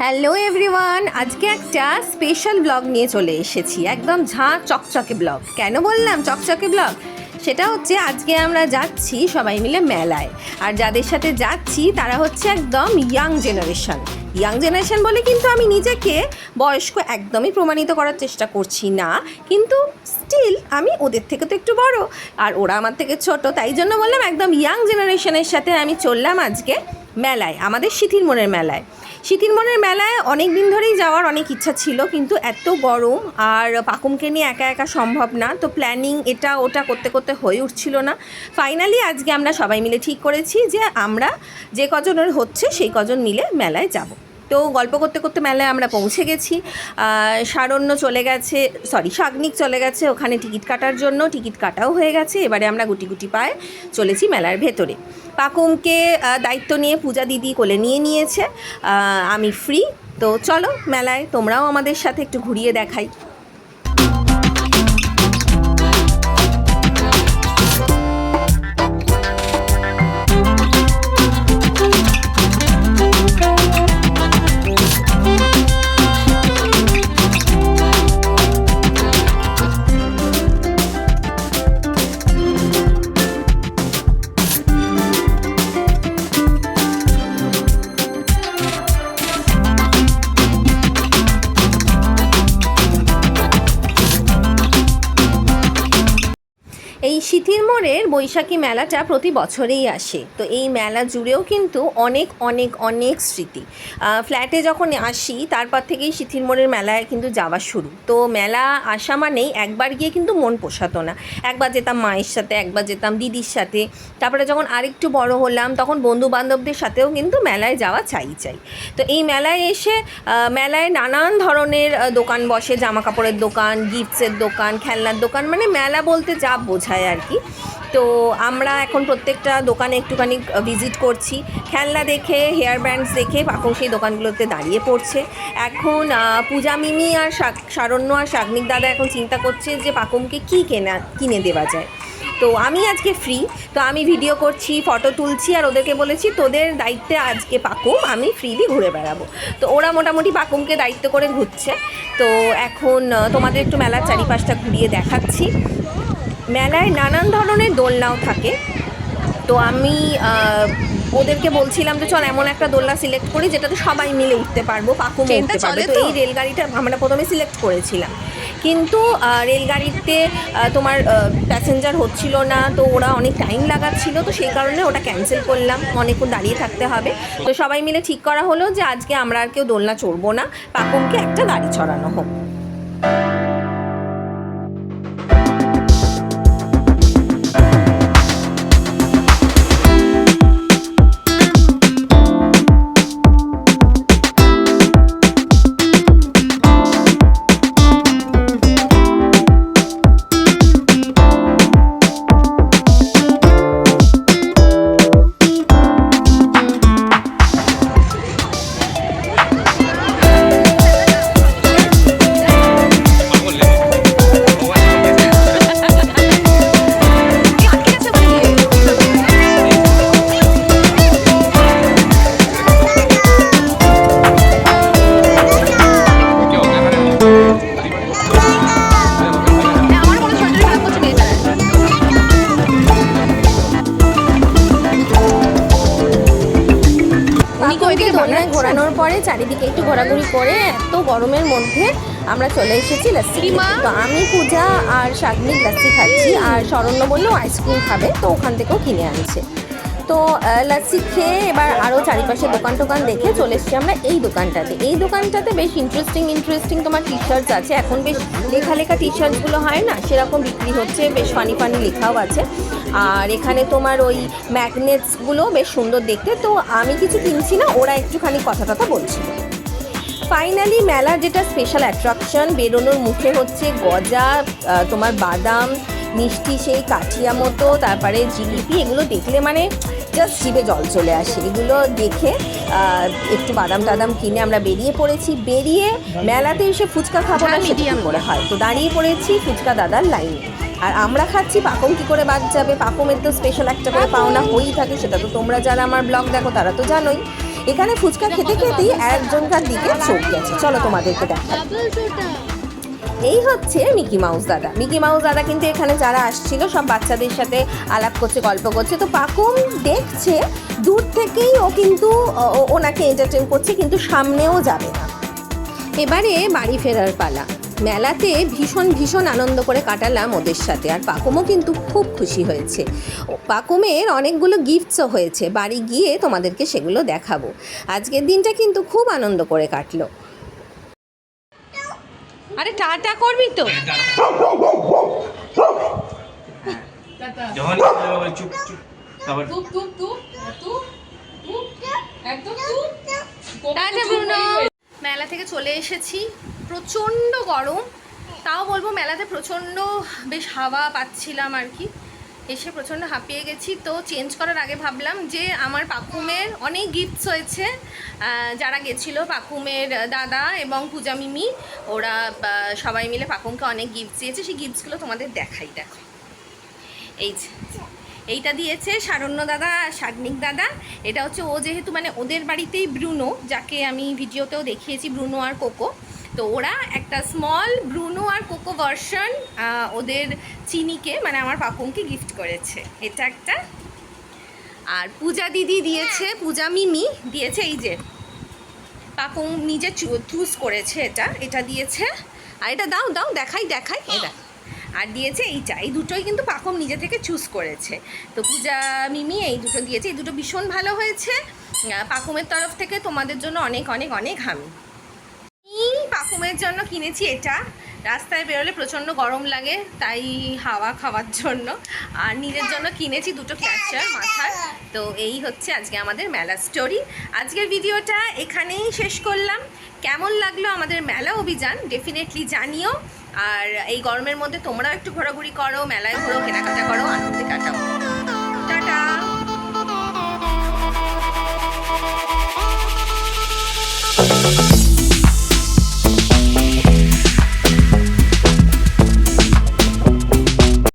Hello everyone, আজকে একটা special blog নিয়ে চলে এসেছি। একদম ঝাঁ চকচকে ব্লগ। কেন বললাম চকচকে ব্লগ? সেটা হচ্ছে আজকে আমরা যাচ্ছি সবাই মিলে মেলায়। আর যাদের সাথে যাচ্ছি, তারা হচ্ছে একদম ইয়াং জেনারেশন ইয়াং জেনারেশন বলে কিন্তু আমি নিজেকে বয়স্ক একদমই প্রমাণিত করার চেষ্টা করছি না। কিন্তু স্টিল আমি ওদের থেকে তো একটু বড়। আর ওরা আমার থেকে ছোট, তাই জন্য বললাম একদম ইয়াং জেনারেশনের সাথে আমি চললাম আজকে। মেলায়, আমাদের শিথিল মনের মেলায়। শীতির মনের মেলায় অনেক দিন ধরেই যাওয়ার অনেক ইচ্ছা ছিল, কিন্তু এত গরম আর পাকুমকে নিয়ে একা একা সম্ভব না, তো প্ল্যানিং এটা ওটা করতে করতে হয়ে উঠছিল না। ফাইনালি আজকে আমরা সবাই মিলে ঠিক করেছি যে আমরা যে কজনের হচ্ছে সেই কজন মিলে মেলায় যাব। তো গল্প করতে করতে মেলায় আমরা পৌঁছে গেছি। সারণ্য চলে গেছে সরি শাগনিক চলে গেছে ওখানে টিকিট কাটার জন্য। টিকিট কাটাও হয়ে গেছে, এবারে আমরা গুটি গুটি পায়ে চলেছি মেলার ভেতরে। পাকুমকে দায়িত্ব নিয়ে পূজা দিদি কোলে নিয়ে নিয়েছে। আমি ফ্রি তো চলো, মেলায় তোমরাও আমাদের সাথে একটু ঘুরিয়ে দেখাই। এই শীতের মোড়ের বৈশাখী মেলাটা প্রতি বছরেই আসে। তো এই মেলা জুড়েও কিন্তু অনেক অনেক অনেক স্মৃতি। ফ্ল্যাটে যখন আসি, তারপর থেকেই শীতের মোড়ের মেলায় কিন্তু যাওয়া শুরু। তো মেলা আসা মানেই একবার গিয়ে কিন্তু মন পোষাতো না। একবার যেতাম মায়ের সাথে, একবার যেতাম দিদির সাথে। তারপরে যখন আরেকটু বড় হলাম, তখন বন্ধু বান্ধবদের সাথেও কিন্তু মেলায় যাওয়া চাই চাই। তো এই মেলায় এসে মেলায় নানান ধরনের দোকান বসে। জামা কাপড়ের দোকান গিফটসের দোকান, খেলনার দোকান। মানে মেলা বলতে যা বোঝায় আর কি। তো আমরা এখন প্রত্যেকটা দোকানে একটুখানি ভিজিট করছি। খেলনা দেখে হেয়ার ব্যান্ডস দেখে পাখন সেই দোকানগুলোতে দাঁড়িয়ে পড়ছে। এখন পূজা মিমি আর শারণ্য আর শাগনিক দাদা এখন চিন্তা করছে যে পাকুমকে কী কেনা, কিনে দেওয়া যায়। তো আমি আজকে ফ্রি তো আমি ভিডিও করছি ফটো তুলছি আর ওদেরকে বলেছি, তোদের দায়িত্বে আজকে পাকুম, আমি ফ্রিলি ঘুরে বেড়াবো। তো ওরা মোটামুটি পাকুমকে দায়িত্ব করে ঘুরছে। তো এখন তোমাদের একটু মেলার চারিপাশটা ঘুরিয়ে দেখাচ্ছি। মেলায় নানান ধরনের দোলনাও থাকে। তো আমি ওদেরকে বলছিলাম যে চল এমন একটা দোলনা সিলেক্ট করি যেটাতে সবাই মিলে উঠতে পারব পাকুম ট্রেনটা উঠতে পারবে। তো তো? এই রেলগাড়িটা আমরা প্রথমে সিলেক্ট করেছিলাম। কিন্তু রেলগাড়িতে তোমার প্যাসেঞ্জার হচ্ছিল না তো ওরা অনেক টাইম লাগাচ্ছিল তো সেই কারণে ওটা ক্যান্সেল করলাম। অনেকক্ষণ দাঁড়িয়ে থাকতে হবে। তো সবাই মিলে ঠিক করা হলো যে আজকে আমরা আর কেউ দোলনা চড়বো না। পাকুমকে একটা গাড়ি চড়ানো হোক। ঘোরানোর পরে চারিদিকে একটু ঘোরাঘুরি করে এত গরমের মধ্যে আমরা চলে এসেছি লাস্সি তো আমি পূজা আর শাগনিক লাস্সি খাচ্ছি আর শরণ্য বললেও আইসক্রিম খাবে তো ওখান থেকেও কিনে আনছে। তো লাস্সি খেয়ে এবার আরও চারিপাশে দোকান টোকান দেখে চলে এসেছি আমরা এই দোকানটাতে। এই দোকানটাতে বেশ ইন্টারেস্টিং ইন্টারেস্টিং তোমার টি শার্টস আছে। এখন বেশ লেখা লেখা টি শার্টসগুলো হয় না, সেরকম বিক্রি হচ্ছে, বেশ ফানি ফানি লেখাও আছে। আর এখানে তোমার ওই ম্যাগনেটসগুলো বেশ সুন্দর দেখতে। তো আমি কিছু কিনছি না, ওরা একটুখানি কথা টথা বলছিল। ফাইনালি মেলার যেটা স্পেশাল অ্যাট্রাকশন বেরোনোর মুখে হচ্ছে গজা তোমার বাদাম, মিষ্টি, সেই কাঠিয়া মতো, তারপরে জিলিপি, এগুলো দেখলে মানে জাস্ট জিভে জল চলে আসে। এগুলো দেখে একটু বাদাম টাদাম কিনে আমরা বেরিয়ে পড়েছি। বেরিয়ে মেলাতে এসে ফুচকা খাব না সেটা করে হয়? তো দাঁড়িয়ে পড়েছি ফুচকা দাদার লাইনে। আর আমরা খাচ্ছি পাকম কি করে বাদ যাবে? পাকমের তো স্পেশাল একটা করে পাওনা হয়েই থাকে সেটা তো তোমরা যারা আমার ব্লগ দেখো তারা তো জানোই। এখানে ফুচকা খেতে খেতেই একজনকার দিকে চোখ গেছে। চলো তোমাদেরকে দেখ এই হচ্ছে মিকি মাউস দাদা। মিকি মাউস দাদা কিন্তু এখানে যারা আসছিল, সব বাচ্চাদের সাথে আলাপ করছে, গল্প করছে। তো পাকুম দেখছে, দূর থেকেই ও কিন্তু ওনাকে এন্টারটেন করছে, কিন্তু সামনেও যাবে না। এবারে বাড়ি ফেরার পালা। মেলাতে ভীষণ ভীষণ আনন্দ করে কাটালাম ওদের সাথে। আর পাকুমও কিন্তু খুব খুশি হয়েছে। পাকুমের অনেকগুলো গিফটসও হয়েছে। বাড়ি গিয়ে তোমাদেরকে সেগুলো দেখাবো। আজকের দিনটা কিন্তু খুব আনন্দ করে কাটলো। আরে টাটা করবি তো। যখন চুপ চুপ। তারপর টাটা ব্রুনো। মেলা থেকে চলে এসেছি প্রচণ্ড গরম। তাও বলব মেলাতে প্রচণ্ড বেশ হাওয়া পাচ্ছিলাম আর কি। এসে প্রচণ্ড হাঁপিয়ে গেছি। তো চেঞ্জ করার আগে ভাবলাম যে আমার পাকুমের অনেক গিফটস হয়েছে। যারা গেছিল পাকুমের দাদা এবং পূজা মিমি, ওরা সবাই মিলে পাকুমকে অনেক গিফটস দিয়েছে। সেই গিফটসগুলো তোমাদের দেখাই দেখো। এই যে, এইটা দিয়েছে সারণ্য দাদা শাগনিক দাদা। এটা হচ্ছে ও যেহেতু মানে ওদের বাড়িতেই ব্রুনো, যাকে আমি ভিডিওতেও দেখিয়েছি, ব্রুনো আর কোকো। তো ওরা একটা স্মল ব্রুনো আর কোকো ভার্সন ওদের চিনিকে মানে আমার পাপুমকে গিফট করেছে। এটা একটা। আর পূজা দিদি দিয়েছে, পূজা মিমি দিয়েছে, এই যে। পাপুম নিজে চুজ করেছে এটা এটা দিয়েছে। আর এটা দাও দাও, দেখাই দেখাই দেখ। আর দিয়েছে এইটা, এই দুটোই কিন্তু পাকম নিজে থেকে চুজ করেছে। তো পূজা মিমি এই দুটো দিয়েছে, এই দুটো ভীষণ ভালো হয়েছে। পাকুমের তরফ থেকে তোমাদের জন্য অনেক অনেক অনেক হামি। পাকুমের জন্য কিনেছি এটা। রাস্তায় বেরোলে প্রচণ্ড গরম লাগে, তাই হাওয়া খাওয়ার জন্য। আর নিজের জন্য কিনেছি দুটো ক্যাচার মাথার। তো এই হচ্ছে আজকে আমাদের মেলা স্টোরি। আজকের ভিডিওটা এখানেই শেষ করলাম। কেমন লাগল আমাদের মেলা অভিযান? ডেফিনেটলি জানিও। আর এই গরমের মধ্যে তোমরাও একটু ঘোরাঘুরি করো, মেলায় ঘোরো, কেনাকাটা করো।